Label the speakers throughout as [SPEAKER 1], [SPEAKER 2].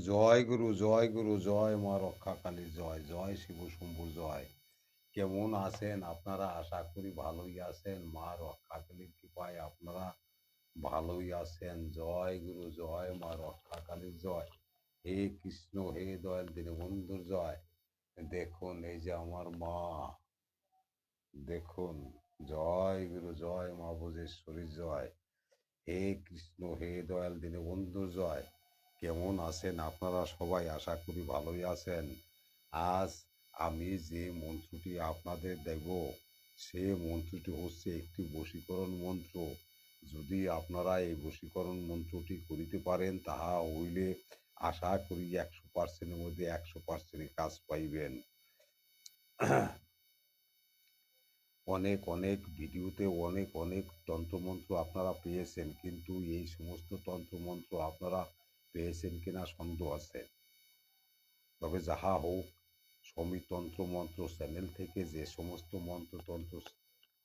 [SPEAKER 1] জয় গুরু জয় গুরু, জয় মা রক্ষাকালী, জয় জয় শিব শম্ভু, জয়। কেমন আছেন? আপনারা আশা করি ভালোই আছেন। মা রক্ষাকালীর কৃপায় আপনারা ভালোই আছেন। জয় গুরু, জয় মা রক্ষাকালীর জয়। হে কৃষ্ণ, হে দয়াল, দীনবন্ধুর জয়। দেখুন, এই যে আমার মা। দেখুন, জয় গুরু, জয় মা ভোজেশ্বরীর জয়। হে কৃষ্ণ, হে দয়াল, দীনবন্ধুর জয়। কেমন আছেন? আপনারা সবাই আশা করি ভালোই আছেন। আজ আমি যে মন্ত্রটি আপনাদের দেব, সে মন্ত্রটি হচ্ছে একটি বশীকরণ মন্ত্র। যদি আপনারা এই বশীকরণ মন্ত্রটি করিতে পারেন, তাহা হইলে আশা করি একশো পার্সেন্টের মধ্যে একশো পার্সেন্ট কাজ পাইবেন। অনেক অনেক ভিডিওতে অনেক অনেক তন্ত্রমন্ত্র আপনারা পেয়েছেন, কিন্তু এই সমস্ত তন্ত্রমন্ত্র আপনারা পেয়েছেন কিনা সন্দেহ আছে। তবে যাহা হোক, সমিতন্ত্র মন্ত্র চ্যানেল থেকে যে সমস্ত মন্ত্রতন্ত্র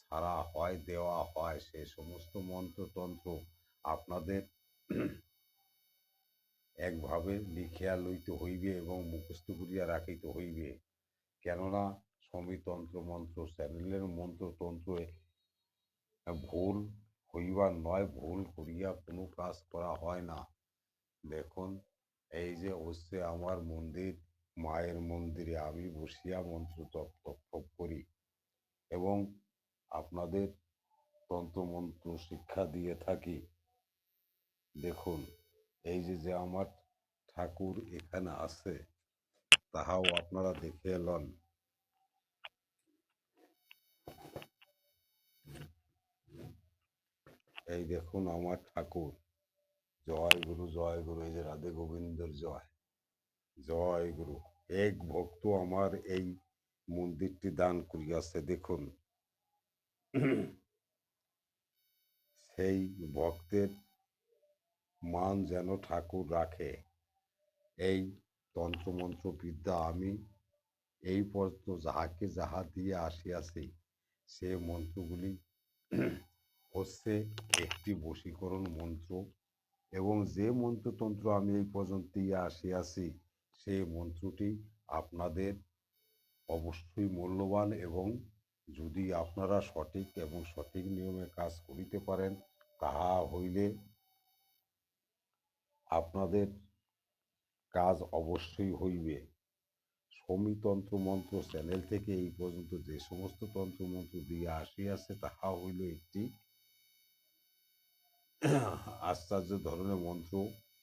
[SPEAKER 1] ছাড়া হয়, দেওয়া হয়, সে সমস্ত মন্ত্রতন্ত্র আপনাদের একভাবে লিখিয়া লইতে হইবে এবং মুখস্থ করিয়া রাখিতে হইবে। কেননা, সমিতন্ত্র মন্ত্র চ্যানেলের মন্ত্রতন্ত্র ভুল হইবার নয়, ভুল করিয়া কোনো কাজ করা হয় না। দেখুন, এই যে হচ্ছে আমার মন্দির, মায়ের মন্দিরে আমি বসিয়া মন্ত্র জপ তপ করি এবং আপনাদের তন্ত্রমন্ত্র শিক্ষা দিয়ে থাকি। দেখুন, এই যে যে আমার ঠাকুর এখানে আছে, তাহাও আপনারা দেখে এলন এই দেখুন আমার ঠাকুর। জয় গুরু জয় গুরু, এই যে রাধে গোবিন্দর জয়। জয় গুরু। এক ভক্ত আমার এই মন্দিরটি দান করিয়াছে, দেখুন। সেই ভক্তের মান যেন ঠাকুর রাখে। এই তন্ত্রমন্ত্র বিদ্যা আমি এই পর্যন্ত যাহাকে যাহা দিয়ে আসিয়াছি, সে মন্ত্রগুলি হচ্ছে একটি বশীকরণ মন্ত্র। এবং যে মন্ত্রতন্ত্র আমি এই পর্যন্ত আসিয়াছি, সেই মন্ত্রটি আপনাদের অবশ্যই মূল্যবান এবং যদি আপনারা সঠিক এবং সঠিক নিয়মে কাজ করিতে পারেন, তাহা হইলে আপনাদের কাজ অবশ্যই হইবে। সমিতন্ত্র মন্ত্র চ্যানেল থেকে এই পর্যন্ত যে সমস্ত তন্ত্রমন্ত্র দিয়ে আসিয়াছে, তাহা হইল একটি আশ্চর্য ধরনের মন্ত্র,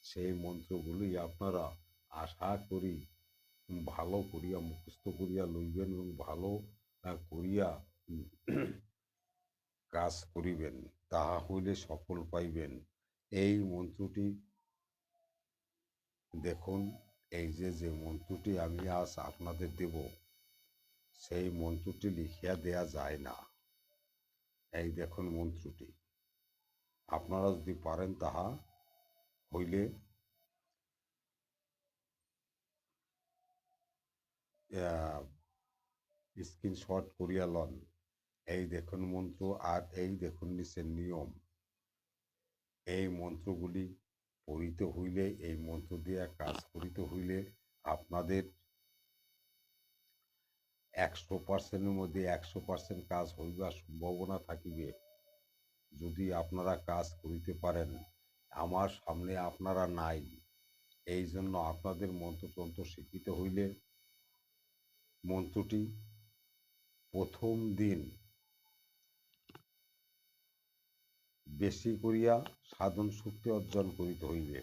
[SPEAKER 1] সেই মন্ত্রগুলি আপনারা আশা করি, ভালো করিয়া মুখস্থ করিয়া লইবেন এবং ভালো করিয়া কাজ করিবেন, তাহা হইলে সফল পাইবেন। এই মন্ত্রটি দেখুন, এই যে যে মন্ত্রটি আমি আজ আপনাদের দেব, সেই মন্ত্রটি লিখিয়া দেয়া যায় না। এই দেখুন মন্ত্রটি। আপনারা যদি পারেন তাহা, হইলে স্ক্রিনশট করিয়া লন। এই দেখুন মন্ত্র আর এই দেখুন নিচের নিয়ম। এই মন্ত্রগুলি পড়িতে হইলে, এই মন্ত্র দিয়া কাজ করিতে হইলে আপনাদের একশো পার্সেন্টের মধ্যে একশো পার্সেন্ট কাজ হইবার সম্ভাবনা থাকিবে। যদি আপনারা কাজ করিতে পারেন, আমার সামনে আপনারা নাই। এই জন্য আপনাদের মন্ত্রতন্ত্র শিখিতে হইলে মন্ত্রটি প্রথম দিন বেশি করিয়া সাধন শক্তি অর্জন করিতে হইবে।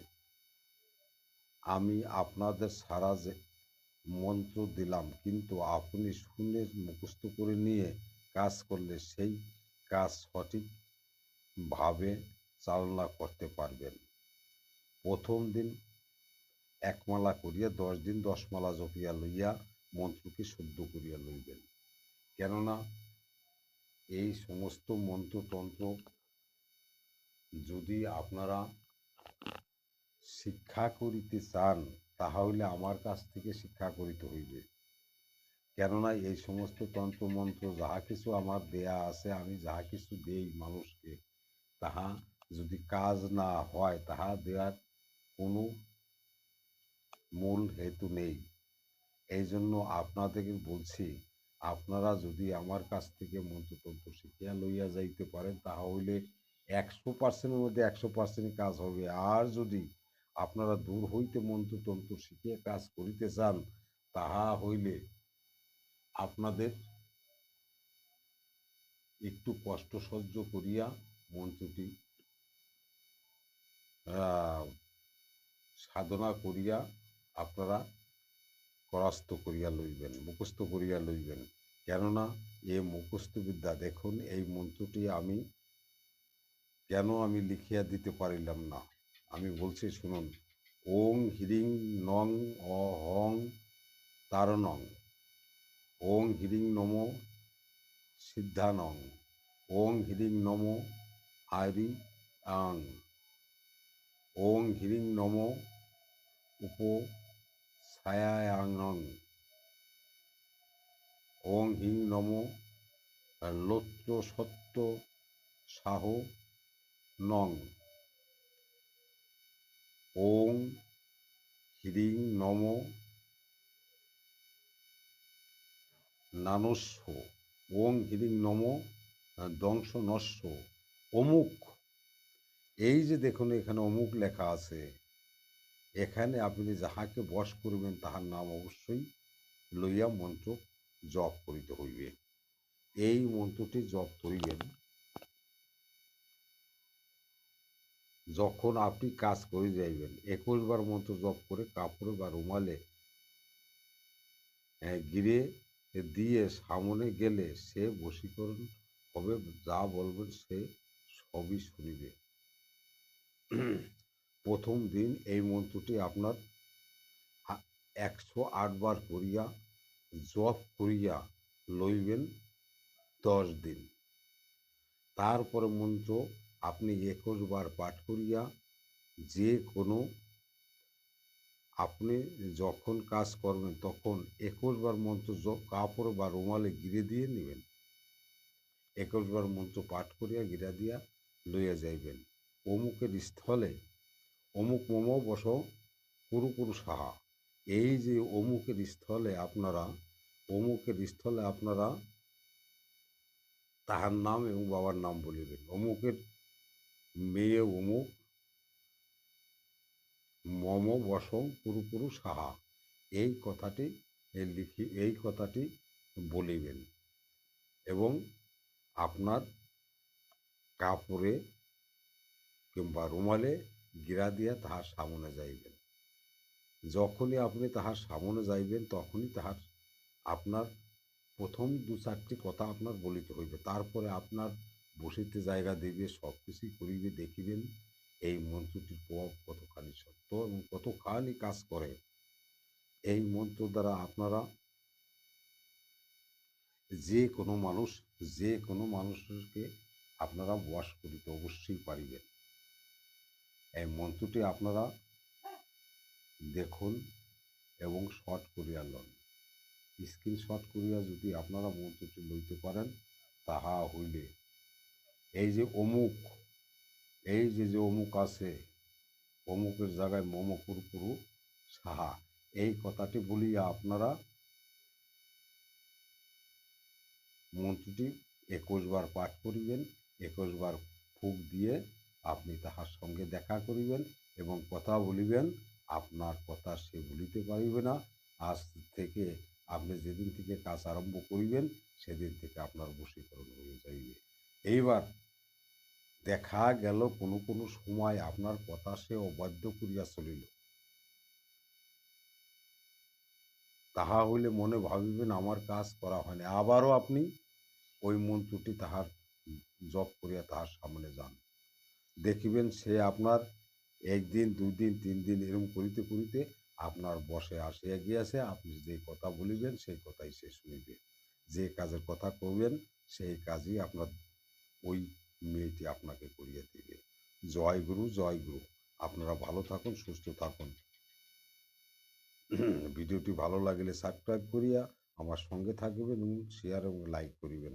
[SPEAKER 1] আমি আপনাদের সারা যে মন্ত্র দিলাম, কিন্তু আপনি শুনে মুখস্থ করে নিয়ে কাজ করলে সেই কাজ সঠিকভাবে চালনা করতে পারবেন। প্রথম দিন এক মালা করিয়া দশ দিন দশ মালা জপিয়া লইয়া মন্ত্রকে শুদ্ধ করিয়া লইবেন। কেননা এই সমস্ত মন্ত্রতন্ত্র যদি আপনারা শিক্ষা করিতে চান, তাহলে আমার কাছ থেকে শিক্ষা করিতে হইবে। কেননা এই সমস্ত তন্ত্রমন্ত্র যাহা কিছু আমার দেয়া আছে, আমি যাহা কিছু দেই মানুষকে তাহা যদি কাজ না হয়, তাহা দেওয়ার কোনো মূল হেতু নেই। এই জন্য আপনাদেরকে বলছি, আপনারা যদি আমার কাছ থেকে মন্ত্রতন্ত্র শিখিয়া লইয়া যাইতে পারেন, তাহলে একশো পার্সেন্টের মধ্যে একশো পার্সেন্ট কাজ হবে। আর যদি আপনারা দূর হইতে মন্ত্রতন্ত্র শিখিয়া কাজ করিতে চান, তাহা হইলে আপনাদের একটু কষ্ট সহ্য করিয়া আহ, সাধনা করিয়া আপনারা পরাস্ত করিয়া লইবেন মুখস্থ করিয়া লইবেন। কেননা এ মুখস্থ বিদ্যা দেখুন এই মন্ত্রটি আমি কেন আমি লিখিয়া দিতে পারিলাম না? আমি বলছি শুনুন ওং হিরিং নং অহং তারণং ওং হিরিং নম সিদ্ধানং ওং হিরিং নম আরি আং ওং হিরিং নম উপ ছায়ায়াং ওং হিং নম, লোত্র সত্য সাহ নং। ওং হিরিং নম নানস্য। ওং হিরিং নম দংশ নস্য অমুক। এই যে দেখুন, এখানে অমুক লেখা আছে। এখানে আপনি যাহাকে বশ করবেন, তাহার নাম অবশ্যই লইয়া মন্ত্র জপ করিতে হইবে। এই মন্ত্রটি জপ করিবেন, যখন আপনি কাজ করে যাইবেন একুশ বার মন্ত্র জপ করে কাপড়ে বা রুমালে গিরে দিয়ে সামনে গেলে সে বশীকরণ হবে, যা বলবেন সে সবই শুনিবে প্রথম দিন এই মন্ত্রটি আপনার একশো বার করিয়া জপ করিয়া লইবেন দশ দিন। তারপরে মন্ত্র আপনি একুশ বার পাঠ করিয়া যে কোনো আপনি যখন কাজ করবেন তখন একুশ বার মন্ত্র কাপড় বা রুমালে গিরে দিয়ে নেবেন। একুশ বার মন্ত্র পাঠ করিয়া গিরা দিয়া লইয়া যাইবেন। অমুকের স্থলে অমুক মম বস কুরু কুরু সাহা এই যে অমুকের স্থলে আপনারা, অমুকের স্থলে আপনারা তাহার নাম এবং বাবার নাম বলিবেন। অমুকের মেয়ে অমুক, মম বস কুরু কুরু সাহা এই কথাটি লিখি, এই কথাটি বলিবেন এবং আপনার কাপড়ে কিংবা রুমালে গিরা দিয়া তাহার সামনে যাইবেন। যখনই আপনি তাহার সামনে যাইবেন, তখনই তাহার আপনার প্রথম দু চারটি কথা আপনার বলিতে হইবে। তারপরে আপনার বসিতে জায়গা দিবে সব কিছুই করিবে, দেখিবেন এই মন্ত্রটির প্রভাব কতখানি সত্য এবং কতখানি কাজ করে। এই মন্ত্র দ্বারা আপনারা যে কোনো মানুষ, যে কোনো মানুষকে আপনারা বশ করিতে অবশ্যই পারিবেন। এই মন্ত্রটি আপনারা দেখুন এবং শর্ট করিয়া লন। স্ক্রিনশট করিয়া যদি আপনারা মন্ত্রটি লইতে পারেন, তাহা হইলে এই যে অমুক, এই যে যে অমুক আছে, অমুকের জায়গায় মম কুরকুরু, সাহা, এই কথাটি বলিয়া আপনারা মন্ত্রটি একুশ বার পাঠ করিবেন। একুশ বার ফুক দিয়ে আপনি তাহার সঙ্গে দেখা করিবেন এবং কথা বলিবেন। আপনার কথা সে বলিতে পারিবে না। আজ থেকে আপনি যেদিন থেকে কাজ আরম্ভ করিবেন, সেদিন থেকে আপনার বশীকরণ হয়ে যাইবে। এইবার দেখা গেল, কোনো কোনো সময় আপনার কথা সে অবাধ্য করিয়া চলিল। তাহা হইলে মনে ভাবিবেন, আমার কাজ করা হয়নি আবারও আপনি ওই মন্ত্রটি তাহার জপ করিয়া তাহার সামনে যান। দেখিবেন সে আপনার একদিন দুই দিন তিন দিন এরম করিতে করিতে আপনার বসে আসিয়া গিয়াছে। আপনি যে কথা বলিবেন, সেই কথাই সে শুনিবে। যে কাজের কথা করবেন সেই কাজই আপনার ওই মেয়েটি আপনাকে করিয়া দিবে। জয় গুরু জয় গুরু। আপনারা ভালো থাকুন, সুস্থ থাকুন। ভিডিওটি ভালো লাগলে সাবস্ক্রাইব করিয়া আমার সঙ্গে থাকবেন এবং শেয়ার এবং লাইক করিবেন।